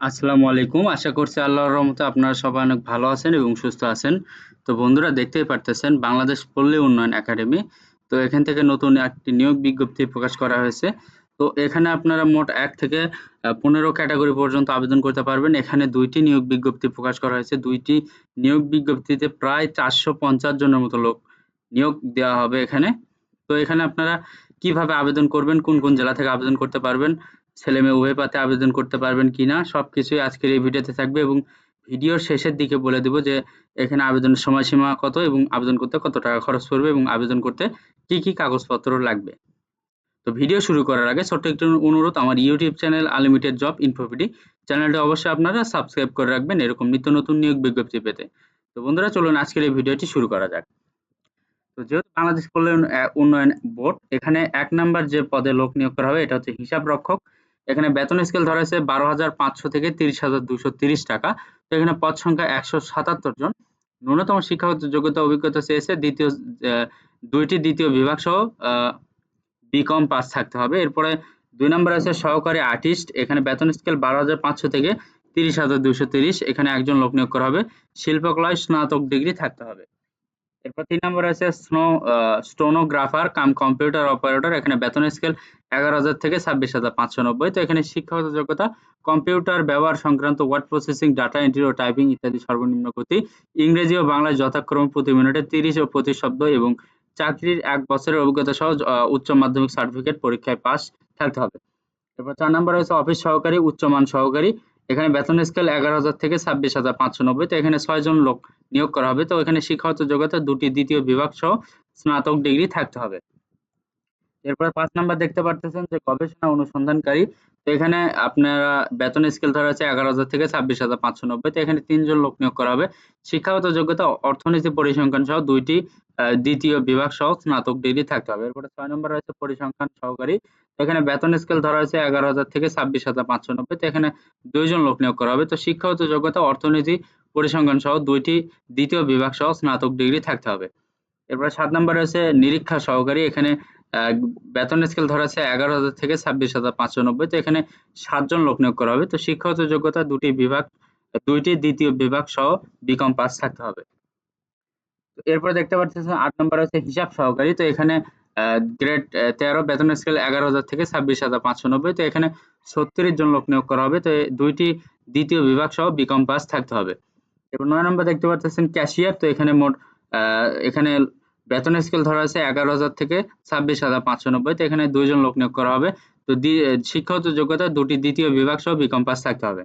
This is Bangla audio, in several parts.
আসসালামু আলাইকুম। আশা করছি আল্লাহর রহমতে আপনারা সবাই অনেক ভালো আছেন এবং সুস্থ আছেন। তো বন্ধুরা দেখতেই পারতেছেন বাংলাদেশ পল্লী উন্নয়ন একাডেমি। তো এখান থেকে নতুন একটি নিয়োগ বিজ্ঞপ্তি প্রকাশ করা হয়েছে। তো এখানে আপনারা মোট এক থেকে ১৫ ক্যাটাগরি পর্যন্ত আবেদন করতে পারবেন। এখানে দুইটি নিয়োগ বিজ্ঞপ্তি প্রকাশ করা হয়েছে। দুইটি নিয়োগ বিজ্ঞপ্তিতে প্রায় ৪৫০ জনের মতো লোক নিয়োগ দেওয়া হবে এখানে। তো এখানে আপনারা কীভাবে আবেদন করবেন, কোন, কোন জেলা থেকে আবেদন করতে পারবেন, ছেলে-মেয়ে উভয় পাতে আবেদন করতে পারবেন কিনা সবকিছুই আজকের এই ভিডিওতে থাকবে এবং ভিডিওর শেষের দিকে বলে দিব যে এখানে আবেদনের সময়সীমা কত এবং আবেদন করতে কত টাকা খরচ পড়বে এবং আবেদন করতে কি, কি কাগজপত্র লাগবে। তো ভিডিও শুরু করার আগে ছোট্ট একটি অনুরোধ আমার YouTube channel unlimited job info BD চ্যানেলটা অবশ্যই আপনারা সাবস্ক্রাইব করে রাখবেন এরকম নিত্য নতুন নিয়োগ বিজ্ঞপ্তি পেতে। তো বন্ধুরা চলুন আজকের এই ভিডিওটি শুরু করা যাক। তো যেহেতু বাংলাদেশ পল্লী উন্নয়ন বোর্ড এখানে এক নাম্বার যে পদে লোক নিয়োগ করা হবে এটা হচ্ছে হিসাব রক্ষক। এখানে বেতন স্কেল ধরা হয়েছে ১২৫০০ থেকে ৩০২৩০ টাকা। তো এখানে পদ সংখ্যা ১৭৭ জন। ন্যূনতম শিক্ষাগত যোগ্যতা অভিজ্ঞতা চেয়েছে দ্বিতীয় ২ দ্বিতীয় বিভাগ সহ বিকম পাস থাকতে হবে। এরপরে দুই নম্বর আছে সহকারী আর্টিস্ট। এখানে বেতন স্কেল ১২৫০০ থেকে ৩০২৩০ এখানে একজন লোক নিয়োগ করা হবে। শিল্পকলায় স্নাতক ডিগ্রি থাকতে হবে। এরপর তিন নম্বর আছে স্নো স্টোনোগ্রাফার কাম কম্পিউটার অপারেটর এখানে বেতন স্কেল ১১,০০০ থেকে ২৬,৫৯০ তো এখানে শিক্ষাগত যোগ্যতা কম্পিউটার ব্যবহার সংক্রান্ত ওয়ার্ড প্রসেসিং, ডাটা এন্ট্রি ও টাইপিং ইত্যাদি সর্বনিম্ন গতি, ইংরেজি ও বাংলায় যথাক্রমে প্রতি মিনিটে ৩০ ও ২৫ শব্দ এবং চাকরির এক বছরের অভিজ্ঞতা সহ উচ্চ মাধ্যমিক সার্টিফিকেট পরীক্ষায় পাস থাকতে হবে। এরপর ৪ নম্বরে রয়েছে অফিস সহকারী, উচ্চমান সহকারী এখানে বেতন স্কেল ১১,০০০ থেকে ২৬,৫৯০ তো এখানে ৬ জন লোক নিয়োগ করা হবে। তো এখানে শিক্ষাগত যোগ্যতা দুটি দ্বিতীয় বিভাগ সহ স্নাতক ডিগ্রি থাকতে হবে। এরপর পাঁচ নাম্বার দেখতে পারতেছেন যে গবেষণা অনুসন্ধানকারী। তো এখানে আপনারা বেতন স্কেল ধরা আছে ১১,০০০ থেকে ২৬,৫৯০ তো এখানে তিনজন লোক নিয়োগ করা হবে। শিক্ষাগত যোগ্যতা অর্থনীতি পরিসংখ্যান সহ ২ টি আ দ্বিতীয় বিভাগ সহ স্নাতক ডিগ্রি থাকতে হবে। এরপরে ছয় নম্বর রয়েছে পরিসংখ্যান সহকারী। এখানে বেতন স্কেল ধরা হয়েছে ১১,০০০ থেকে ২৬,৫৯০ তো এখানে দুইজন লোক নিয়োগ করা হবে। তো শিক্ষাগত যোগ্যতা অর্থনীতি পরিসংখ্যান সহ দুইটি দ্বিতীয় বিভাগ সহ স্নাতক ডিগ্রি থাকতে হবে। এরপরে সাত নম্বর রয়েছে নিরীক্ষা সহকারী এখানে বেতন স্কেল ধরা আছে ১১,০০০ থেকে ২৬,৫৯০ তো এখানে সাতজন লোক নিয়োগ করা হবে। তো শিক্ষাগত যোগ্যতা দুটি বিভাগ দুইটি দ্বিতীয় বিভাগ সহ বিকম পাস থাকতে হবে। এরপরে দেখতে পারতেছেন আট নম্বর হচ্ছে হিসাব সহকারী। তো এখানে গ্রেড ১৩ বেতন স্কেল ১১,০০০ থেকে ২৬,৫৯০ তো এখানে ৩৬ জন লোক নিয়োগ করা হবে। তো দুইটি দ্বিতীয় বিভাগ সহ বিকম পাস থাকতে হবে। এরপর ৯ নম্বর দেখতে পারতেছেন ক্যাশিয়ার তো এখানে মোট এখানে বেতন স্কেল ধরা আছে ১১,০০০ থেকে ২৬,৫৯০ তো এখানে দুইজন লোক নিয়োগ করা হবে। তো শিক্ষাগত যোগ্যতা দুটি দ্বিতীয় বিভাগ সহ বিকম পাস থাকতে হবে।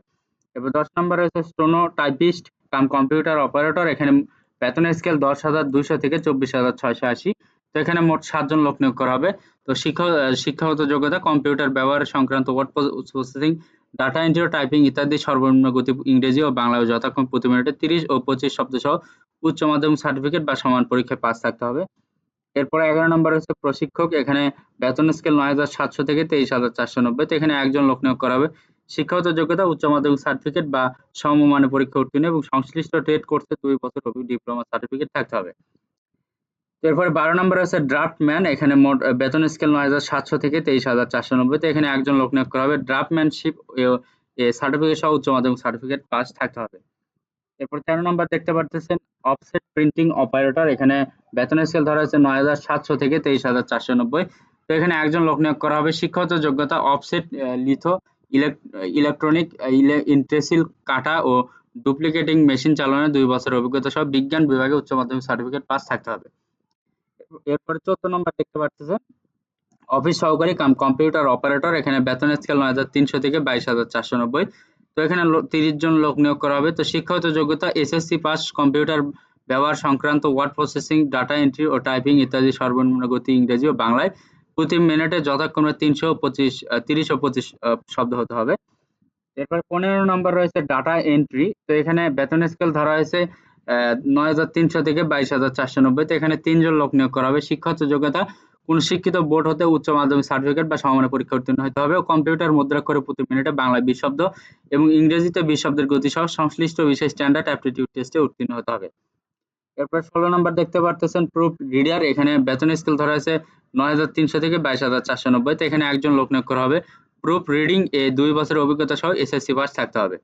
এবার দশ নম্বর রয়েছে steno typist cum computer operator এখানে বেতন স্কেল ১০,২০০ থেকে ২৪,৬৮০ তো এখানে মোট সাতজন লোক নিয়োগ করা হবে। তো শিক্ষা শিক্ষাগত যোগ্যতা কম্পিউটার ব্যবহার সংক্রান্ত word processing, data entry typing ইত্যাদি সর্বনিম্ন গতি ইংরেজি ও বাংলায় যথাক্রমে প্রতি মিনিটে ৩০ ও ২৫ শব্দ সহ উচ্চ মাধ্যমিক সার্টিফিকেট বা সমান পরীক্ষায় পাস থাকতে হবে। এরপরে ১১ নম্বর হচ্ছে প্রশিক্ষক এখানে বেতন স্কেল ৯,৭০০ থেকে ২৩,৪৯০ তো এখানে একজন লোক নিয়োগ করা হবে। শিক্ষাগত যোগ্যতা উচ্চ মাধ্যমিক সার্টিফিকেট বা সমমানের পরীক্ষা উত্তীর্ণ এবং সংশ্লিষ্ট ট্রেড কোর্সে ২ বছর ডিপ্লোমা সার্টিফিকেট থাকতে হবে। এরপরে ১২ নম্বরে আছে ড্রাফটম্যান এখানে মোট বেতন স্কেল ৯,৭০০ থেকে ২৩,৪৯০ তো এখানে একজন লোক নিয়োগ করা হবে। ড্রাফটম্যানশিপ সার্টিফিকেট সহ উচ্চ মাধ্যমিক সার্টিফিকেট পাস থাকতে হবে। এরপর ১৩ নম্বর দেখতে পারতেছেন অফসেট প্রিন্টিং অপারেটর এখানে বেতন স্কেল ধরা হয়েছে ৯,৭০০ থেকে ২৩,৪৯০ তো এখানে একজন লোক নিয়োগ করা হবে। শিক্ষাগত যোগ্যতা অফসেট লিথো ইলেকট্রনিক ইন্টেন্সিল কাটা ও ডুপ্লিকেটিং মেশিন চালানোর ২ বছরের অভিজ্ঞতা সহ বিজ্ঞান বিভাগে উচ্চ মাধ্যমিক সার্টিফিকেট পাস থাকতে হবে। এরপরে ১৪ নম্বর দেখতে পারতেছেন অফিস সহকারী কাম কম্পিউটার অপারেটর এখানে বেতন স্কেল ৯,৩০০ থেকে ২২,৪৯০ তো এখানে ৩০ জন লোক নিয়োগ করা হবে। তো শিক্ষাগত যোগ্যতা এসএসসি পাস কম্পিউটার ব্যবহার সংক্রান্ত ওয়ার্ড প্রসেসিং, ডাটা এন্ট্রি ও টাইপিং ইত্যাদি সর্বনিম্ন গতি ইংরেজি ও বাংলায় প্রতি মিনিটে যথাক্রমে ৩০০ ও ২৫ ৩০ ও ২৫ শব্দ হতে হবে। এরপর ১৫ নম্বর রয়েছে ডাটা এন্ট্রি তো এখানে বেতন স্কেল ধরা হয়েছে নয় হাজার তিনশো থেকে ২২,৪৯০ তো এখানে ৩ জন লোক নিয়োগ করা হবে। শিক্ষাগত যোগ্যতা কোন শিক্ষিত বোর্ড হতে উচ্চ মাধ্যমিক সার্টিফিকেট বা সমমানের পরীক্ষা উত্তীর্ণ হতে হবে কম্পিউটার মুদ্রাক্ষরে প্রতি মিনিটে বাংলা ২০ শব্দ এবং ইংরেজিতে ২০ শব্দের গতি সহ সংশ্লিষ্ট বিষয়ে স্ট্যান্ডার্ড অ্যাপটিটিউড টেস্টে উত্তীর্ণ হতে হবে। এরপর ১৬ নম্বর দেখতে পারতেছেন প্রুফ রিডার এখানে বেতন স্কেল ধরা হয়েছে ৯,৩০০ থেকে ২২,৪৯০ তো এখানে একজন লোক নিয়োগ করা হবে। প্রুফ রিডিং এ দুই বছরের অভিজ্ঞতা সহ এসএসসি পাস থাকতে হবে।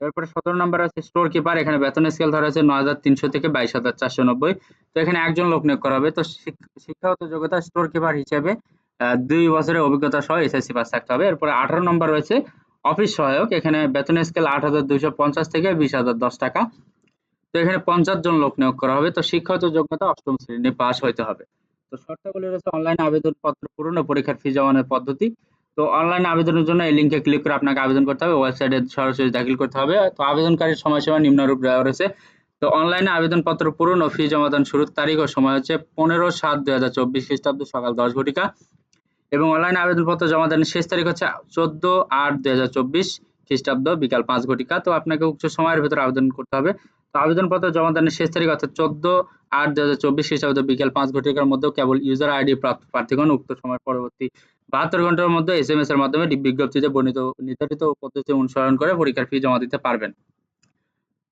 এরপরে সতেরো নম্বর আছে স্টোর কিপার এখানে বেতন স্কেল ধরা হয়েছে নয় হাজার তিনশো থেকে বাইশ হাজার চারশো নব্বই তো এখানে একজন লোক নিয়োগ করা হবে। তো শিক্ষাগত যোগ্যতা স্টোর কিপার হিসেবে দুই বছরের অভিজ্ঞতা সহ এসএসসি পাস থাকতে হবে। এরপরে আঠারো নম্বর রয়েছে অফিস সহায়ক এখানে বেতন স্কেল আট হাজার দুইশো পঞ্চাশ থেকে বিশ হাজার দশ টাকা। তো এখানে পঞ্চাশ জন লোক নিয়োগ করা হবে। তো শিক্ষাগত যোগ্যতা অষ্টম শ্রেণি পাস হইতে হবে। তো শর্তাবলী রয়েছে অনলাইন আবেদনপত্র পূরণ ও পরীক্ষার ফি জমানোর পদ্ধতি। তো অনলাইন আবেদনের জন্য এই লিঙ্কে ক্লিক করে আপনাকে আবেদন করতে হবে। ওয়েবসাইটে সরাসরি দাখিল করতে হবে। তো আবেদনকারীর সময়সীমা নিম্নরূপ দেওয়া রয়েছে। তো অনলাইনে আবেদনপত্র পূরণ ও ফি জমাদান শুরুর তারিখ ও সময় হচ্ছে পনেরো সাত দুই হাজার চব্বিশ খ্রিস্টাব্দ সকাল দশ ঘটিকা। এবং অনলাইনে আবেদনপত্র জমা দানের শেষ তারিখ হচ্ছে চোদ্দ আট দুই হাজার চব্বিশ খ্রিস্টাব্দ বিকাল পাঁচ ঘটিকা। তো আপনাকে উচ্চ সময়ের ভেতরে আবেদন করতে হবে। আবেদনপত্র জমা দানের শেষ তারিখ অর্থাৎ চোদ্দ আট দুই হাজার চব্বিশ খ্রিস্টাব্দ বিকাল পাঁচ ঘটিকার মধ্যে কেবল ইউজার আইডি প্রাপ্ত প্রার্থীগণ উক্ত সময় পরবর্তী বাহাত্তর ঘণ্টার মধ্যে এস এম এস এর মাধ্যমে বিজ্ঞপ্তিতে বর্ণিত, নির্ধারিত পদ্ধতি অনুসরণ করে পরীক্ষার ফি জমা দিতে পারবেন।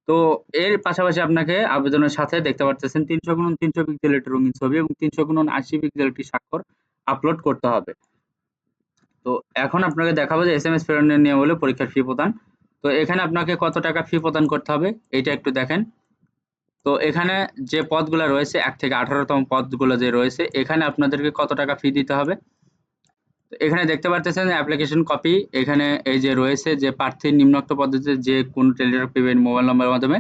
তো এর পাশাপাশি আপনাকে আবেদনের সাথে দেখতে পাচ্ছেন তিনশো গুণন তিনশো পিক্সেল একটি রঙিন ছবি এবং তিনশো গুণন আশি পিক্সেল একটি স্বাক্ষর আপলোড করতে হবে। তো এখন আপনাকে দেখাবো যে এস এম এস প্রেরণের নিয়ম হলো পরীক্ষার ফি প্রদান তো এখানে আপনাকে কত টাকা ফি প্রদান করতে হবে এটা একটু দেখেন। তো এখানে যে পদগুলো রয়েছে, এক থেকে আঠারোতম পদগুলো যে রয়েছে, এখানে আপনাদেরকে কত টাকা ফি দিতে হবে? এখানে দেখতে পারতেছেন অ্যাপ্লিকেশন কপি এখানে এই যে রয়েছে যে প্রার্থীর নিম্নোক্ত পদ্ধতিতে যে কোন টেলিটক পেমেন্ট মোবাইল নম্বরের মাধ্যমে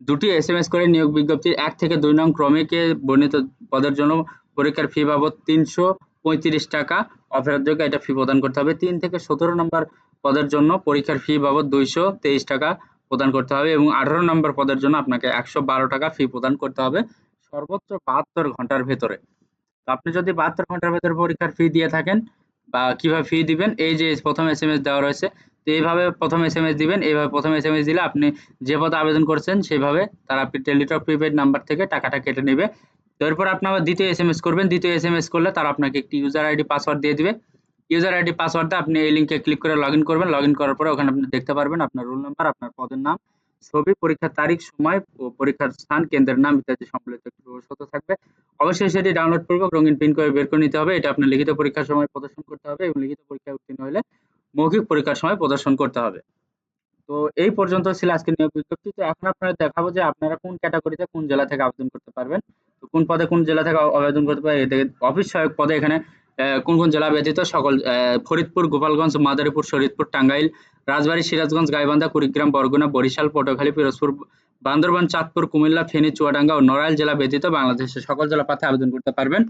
দুটি এস এম এস করে নিয়োগ বিজ্ঞপ্তির এক থেকে দুই নং ক্রমিকে বর্ণিত পদের জন্য পরীক্ষার ফি বাবদ তিনশো পঁয়ত্রিশ টাকা অফেরতযোগ্য এটা ফি প্রদান করতে হবে। তিন থেকে সতেরো নম্বর পদের জন্য পরীক্ষার ফি বাবদ দুইশো তেইশ টাকা প্রদান করতে হবে এবং আঠারো নম্বর পদের জন্য আপনাকে একশো বারো টাকা ফি প্রদান করতে হবে সর্বোচ্চ বাহাত্তর ঘণ্টার ভেতরে। আপনি যদি বাহাত্তর ঘণ্টার ভেতরে পরীক্ষার ফি দিয়ে থাকেন বা কীভাবে ফি দিবেন, এই যে প্রথম এস এম এস দেওয়া রয়েছে, তো এইভাবে প্রথম এস এম এস দিবেন, এইভাবে প্রথম এস এম এস দিলে আপনি যে পদে আবেদন করছেন, সেভাবে তারা টেলিটক প্রিপেড নাম্বার থেকে টাকাটা কেটে নেবে। তো এরপর আবার দ্বিতীয় এস এম এস করবেন। দ্বিতীয় এস এম এস করলে তারা আপনাকে একটি ইউজার আইডি পাসওয়ার্ড দিয়ে দিবে। ইউজার আইডি পাসওয়ার্ডে আপনি এই লিঙ্কে ক্লিক করে লগ করবেন। লগ করার পরে ওখানে আপনি দেখতে পারবেন আপনার রোল নাম্বার আপনার পদের নাম, ছবি, পরীক্ষার তারিখ, সময় ও পরীক্ষার স্থান, কেন্দ্রের নাম ইত্যাদি একটি প্রবেশপত্র থাকবে। অবশ্যই সেটি ডাউনলোড পূর্বক রঙিন প্রিন্ট করে বের করে নিতে হবে। এটা আপনার লিখিত পরীক্ষার সময় প্রদর্শন করতে হবে এবং লিখিত পরীক্ষায় উত্তীর্ণ হলে মৌখিক পরীক্ষার সময় প্রদর্শন করতে হবে। তো এই পর্যন্ত ছিল আজকে নিয়োগ বিজ্ঞপ্তি। তো এখন আপনারা দেখাবো যে আপনারা কোন ক্যাটাগরিতে কোন জেলা থেকে আবেদন করতে পারবেন। তো কোন পদে কোন জেলা থেকে আবেদন করতে পারবেন অফিস সহায়ক পদে এখানে কোন কোন জেলা ব্যতীত সকল ফরিদপুর, গোপালগঞ্জ, মাদারীপুর শরীয়তপুর টাঙ্গাইল, রাজবাড়ী, সিরাজগঞ্জ, গাইবান্ধা, কুড়িগ্রাম, বরগুনা, বরিশাল, পটুয়াখালী, পিরোজপুর, বান্দরবান, চাঁদপুর, কুমিল্লা, ফেনী, চুয়াডাঙ্গা ও নড়াইল জেলা ব্যতীত বাংলাদেশের সকল জেলা প্রার্থী আবেদন করতে পারবেন।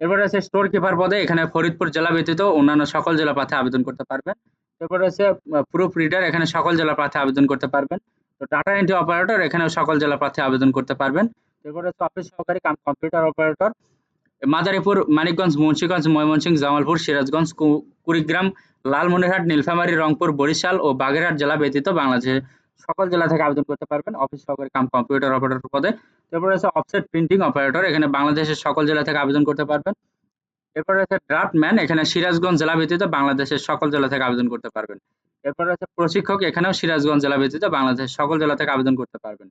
এরপরে আছে স্টোর কিপার পদে এখানে ফরিদপুর জেলা ব্যতীত অন্যান্য সকল জেলা প্রার্থী আবেদন করতে পারবেন। এরপরে আছে প্রুফ রিডার এখানে সকল জেলা প্রার্থী আবেদন করতে পারবেন। তো ডাটা এন্ট্রি অপারেটর এখানেও সকল জেলা প্রার্থী আবেদন করতে পারবেন। এরপরে আছে অফিস সহকারী cum computer operator Madaripur Manikganj Munshiganj Mymensingh Jamalpur Sirajganj Kurigram Lalmonirhat Nilphamari Rangpur Barishal ও বাগেরহাট জেলা ব্যতীত বাংলাদেশের সকল জেলা থেকে আবেদন করতে পারবেন অফিস সহকারী কাম কম্পিউটার অপারেটর পদে। তারপরে আছে অফসেট প্রিন্টিং অপারেটর এখানে বাংলাদেশের সকল জেলা থেকে আবেদন করতে পারবেন। এরপরে আছে ড্রাফটম্যান, এখানে সিরাজগঞ্জ জেলা ব্যতীত বাংলাদেশের সকল জেলা থেকে আবেদন করতে পারবেন। এরপরে আছে প্রশিক্ষক, এখানেও সিরাজগঞ্জ জেলা ব্যতীত বাংলাদেশের সকল জেলা থেকে আবেদন করতে পারবেন।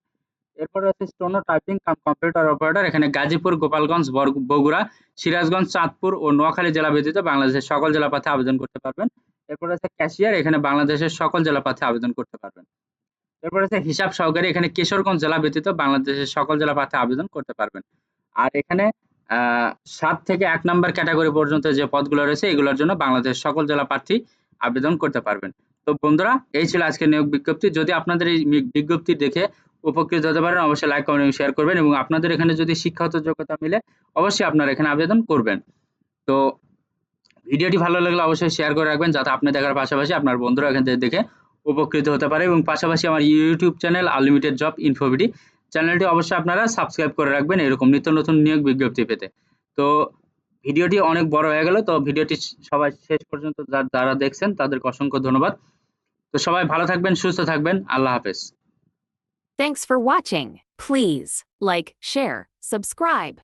এরপরে আছে steno typing cum computer operator, এখানে গাজীপুর, গোপালগঞ্জ বগুড়া, সিরাজগঞ্জ, চাঁদপুর ও নোয়াখালী জেলা ব্যতীত বাংলাদেশের সকল জেলা প্রার্থী আবেদন করতে পারবেন। এরপরে আছে ক্যাশিয়ার, এখানে বাংলাদেশের সকল জেলা প্রার্থী আবেদন করতে পারবেন। এরপরে আছে হিসাব সহকারী, এখানে কিশোরগঞ্জ জেলা ব্যতীত বাংলাদেশের সকল জেলা প্রার্থী আবেদন করতে পারবেন। আর এখানে সাত থেকে এক নাম্বার ক্যাটাগরি পর্যন্ত যে পদগুলো রয়েছে, এগুলোর জন্য বাংলাদেশ সকল জেলা প্রার্থী আবেদন করতে পারবেন। তো বন্ধুরা, এই ছিল আজকে নিয়োগ বিজ্ঞপ্তি। যদি আপনাদের এই বিজ্ঞপ্তি দেখে উপকৃত হতে পারেন, অবশ্যই লাইক কমেন্ট শেয়ার করবেন এবং আপনাদের এখানে যদি শিক্ষাগত যোগ্যতা মিলে, অবশ্যই আপনারা এখানে আবেদন করবেন। তো ভিডিওটি ভালো লাগলে অবশ্যই শেয়ার করে রাখবেন যাতে আপনি দেখার পাশাপাশি আপনার বন্ধুরা এখান থেকে দেখে উপকৃত হতে পারে। এবং পাশাপাশি আমার YouTube channel unlimited job info BD চ্যানেলটি অবশ্যই আপনারা সাবস্ক্রাইব করে রাখবেন এরকম নিত্য নতুন নিয়োগ বিজ্ঞপ্তি পেতে তো ভিডিওটি অনেক বড় হয়ে গেল তো ভিডিওটি সবাই শেষ পর্যন্ত যারা দেখছেন তাদেরকে অসংখ্য ধন্যবাদ তো সবাই ভালো থাকবেন সুস্থ থাকবেন আল্লাহ হাফেজ Thanks for watching. Please like, share, subscribe.